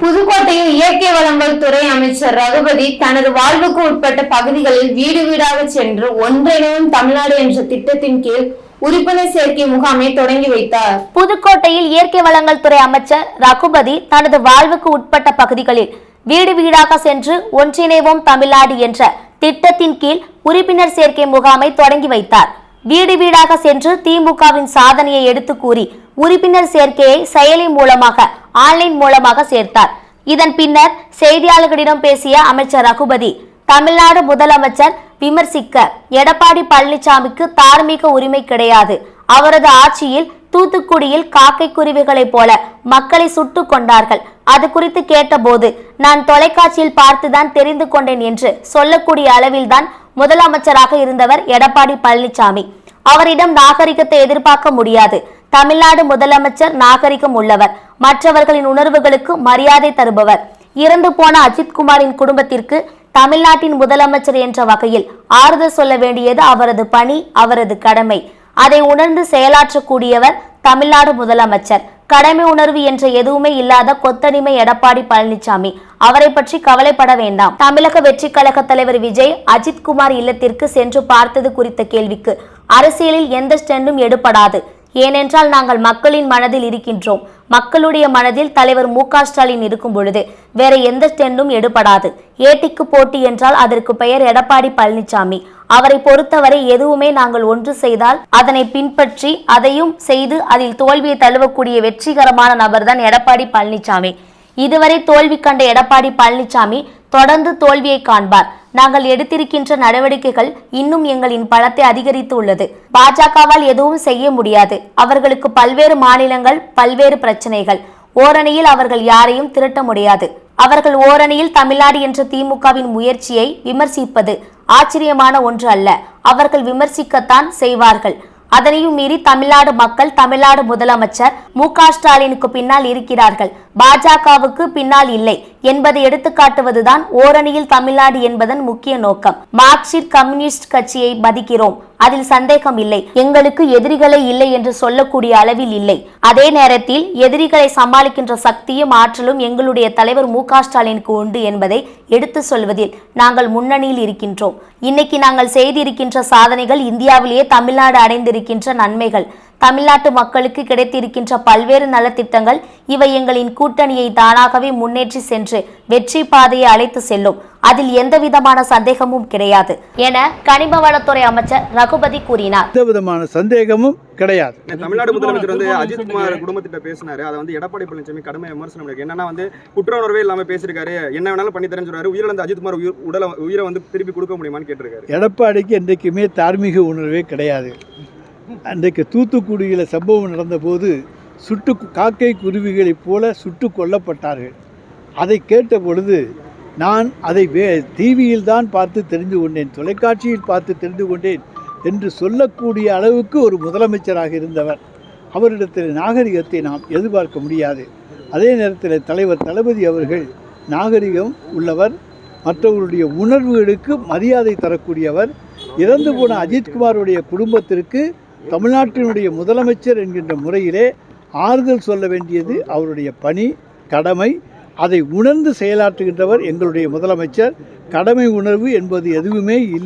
புதுக்கோட்டையில் இயற்கை வளங்கள் துறை அமைச்சர் ரகுபதி தனது வாழ்வுக்கு உட்பட்ட பகுதிகளில் வீடு வீடாக சென்று ஒன்றிணையும் தமிழ்நாடு என்ற திட்டத்தின் கீழ் உறுப்பினர் சேர்க்கை முகாமை தொடங்கி வைத்தார். புதுக்கோட்டையில் இயற்கை வளங்கள் துறை அமைச்சர் ரகுபதி தனது வாழ்வுக்கு உட்பட்ட பகுதிகளில் வீடு வீடாக சென்று ஒன்றிணைவோம் தமிழ்நாடு என்ற திட்டத்தின் கீழ் உறுப்பினர் சேர்க்கை முகாமை தொடங்கி வைத்தார். வீடு வீடாக சென்று திமுகவின் சாதனையை எடுத்து கூறி உறுப்பினர் சேர்க்கையை செயலி மூலமாக ஆன்லைன் மூலமாக சேர்த்தார். இதன் பின்னர் செய்தியாளர்களிடம் பேசிய அமைச்சர் ரகுபதி தமிழ்நாடு முதலமைச்சர் விமர்சிக்க எடப்பாடி பழனிசாமிக்கு தார்மீக உரிமை கிடையாது. அவரது ஆட்சியில் தூத்துக்குடியில் காக்கை குருவிகளைப் போல மக்களை சுட்டு கொண்டார்கள். அது குறித்து கேட்டபோது நான் தொலைக்காட்சியில் பார்த்துதான் தெரிந்து கொண்டேன் என்று சொல்லக்கூடிய அளவில்தான் முதலமைச்சராக இருந்தவர் எடப்பாடி பழனிசாமி. அவரிடம் நாகரிகத்தை எதிர்பார்க்க முடியாது. தமிழ்நாடு முதலமைச்சர் நாகரிகம் உள்ளவர். மற்றவர்களின் உணர்வுகளுக்கு மரியாதை தருபவர். இறந்து போன அஜித்குமாரின் குடும்பத்திற்கு தமிழ்நாட்டின் முதலமைச்சர் என்ற வகையில் ஆறுதல் சொல்ல வேண்டியது அவரது பணி அவரது கடமை. அதை உணர்ந்து செயலாற்றக்கூடியவர் தமிழ்நாடு முதலமைச்சர். கடமை உணர்வு என்ற எதுவுமே இல்லாத கொத்தடிமை எடப்பாடி பழனிசாமி. அவரை பற்றி கவலைப்பட வேண்டாம். தமிழக வெற்றி கழக தலைவர் விஜய் அஜித்குமார் இல்லத்திற்கு சென்று பார்த்தது குறித்த கேள்விக்கு அரசியலில் எந்த ஸ்டெண்டும் எடுபடாது. ஏனென்றால் நாங்கள் மக்களின் மனதில் இருக்கின்றோம். மக்களுடைய மனதில் தலைவர் மு க ஸ்டாலின் இருக்கும் பொழுது வேற எந்த ஸ்டெண்டும் எடுபடாது. ஏட்டிக்கு போட்டி என்றால் அதற்கு பெயர் எடப்பாடி பழனிசாமி அவரை பொறுத்தவரை எதுவுமே நாங்கள் ஒன்று செய்தால் அதனை பின்பற்றி அதையும் செய்து அதில் தோல்வியை தழுவக்கூடிய வெற்றிகரமான நபர்தான் எடப்பாடி பழனிசாமி இதுவரை தோல்வி கண்ட எடப்பாடி பழனிசாமி தொடர்ந்து தோல்வியை காண்பார். நாங்கள் எடுத்திருக்கின்ற நடவடிக்கைகள் இன்னும் எங்களின் பலத்தை அதிகரித்து உள்ளது பாஜகவால் எதுவும் செய்ய முடியாது. அவர்களுக்கு பல்வேறு மாநிலங்கள் பல்வேறு பிரச்சனைகள். ஓரணியில் அவர்கள் யாரையும் திரட்ட முடியாது. அவர்கள் ஓரணியில் தமிழ்நாடு என்ற திமுகவின் முயற்சியை விமர்சிப்பது ஆச்சரியமான ஒன்று அல்ல. அவர்கள் விமர்சிக்கத்தான் செய்வார்கள். அதனையும் மீறி தமிழ்நாடு மக்கள் தமிழ்நாடு முதலமைச்சர் மு க ஸ்டாலினுக்கு பின்னால் இருக்கிறார்கள். பாஜகவுக்கு பின்னால் இல்லை. என்பதை எடுத்துக்காட்டுவதுதான் ஓரணியில் தமிழ்நாடு என்பதன் முக்கிய நோக்கம். மார்க்சிஸ்ட் கம்யூனிஸ்ட் கட்சியை மதிக்கிறோம். அதில் சந்தேகம் இல்லை. எங்களுக்கு எதிரிகளே இல்லை என்று சொல்லக்கூடிய அளவில் இல்லை. அதே நேரத்தில் எதிரிகளை சமாளிக்கின்ற சக்தியும் ஆற்றலும் எங்களுடைய தலைவர் மு ஸ்டாலினுக்கு உண்டு என்பதை எடுத்து சொல்வதில் நாங்கள் முன்னணியில் இருக்கின்றோம். இன்னைக்கு நாங்கள் செய்திருக்கின்ற சாதனைகள் இந்தியாவிலேயே தமிழ்நாடு அடைந்திருக்கின்ற நன்மைகள். தமிழ்நாட்டு மக்களுக்கு கிடைத்திருக்கின்ற பல்வேறு நலத்திட்டங்கள் இவை எங்களின் கூட்டணியை தானாகவே முன்னேற்றி சென்று வெற்றி பாதையை அழைத்து செல்லும். அதில் எந்த விதமான சந்தேகமும் கிடையாது என கனிம வளத்துறை அமைச்சர் ரகுபதி கூறினார். எந்த விதமான சந்தேகமும் கிடையாது. தமிழ்நாடு முதலமைச்சர் வந்து அஜித்குமார் குடும்பத்திட்ட பேசினாரு. அதை வந்து எடப்பாடி பழனிசாமி கடுமையாக விமர்சனம் இருக்கு. என்னன்னா வந்து குற்ற உணர்வே இல்லாம பேசியிருக்காரு. என்ன வேணாலும் பண்ணி தரேன்னு சொல்றாரு. உயிரிழந்த அஜித்குமார் உயிர் உடலை உயிரை வந்து திருப்பி கொடுக்க முடியுமான்னு கேட்டிருக்காரு. எடப்பாடிக்கு என்றைக்குமே தார்மீக உணர்வே கிடையாது. அன்றைக்கு தூத்துக்குடியில் சம்பவம் நடந்தபோது சுட்டு காக்கை குருவிகளைப் போல சுட்டு கொல்லப்பட்டார்கள். அதை கேட்ட பொழுது நான் அதை வே டிவியில் தான் பார்த்து தெரிந்து கொண்டேன் தொலைக்காட்சியில் பார்த்து தெரிந்து கொண்டேன் என்று சொல்லக்கூடிய அளவுக்கு ஒரு முதலமைச்சராக இருந்தவர். அவரிடத்தில் நாகரிகத்தை நாம் எதிர்பார்க்க முடியாது. அதே நேரத்தில் தலைவர் தளபதி அவர்கள் நாகரிகம் உள்ளவர் மற்றவர்களுடைய உணர்வுகளுக்கு மரியாதை தரக்கூடியவர் இறந்து போன அஜித்குமாருடைய குடும்பத்திற்கு தமிழ்நாட்டினுடைய முதலமைச்சர் என்கின்ற முறையிலே ஆறுதல் சொல்ல வேண்டியது அவருடைய பணி கடமை அதை உணர்ந்து செயலாற்றுகின்றவர் எங்களுடைய முதலமைச்சர். கடமை உணர்வு என்பது எதுவுமே இல்லை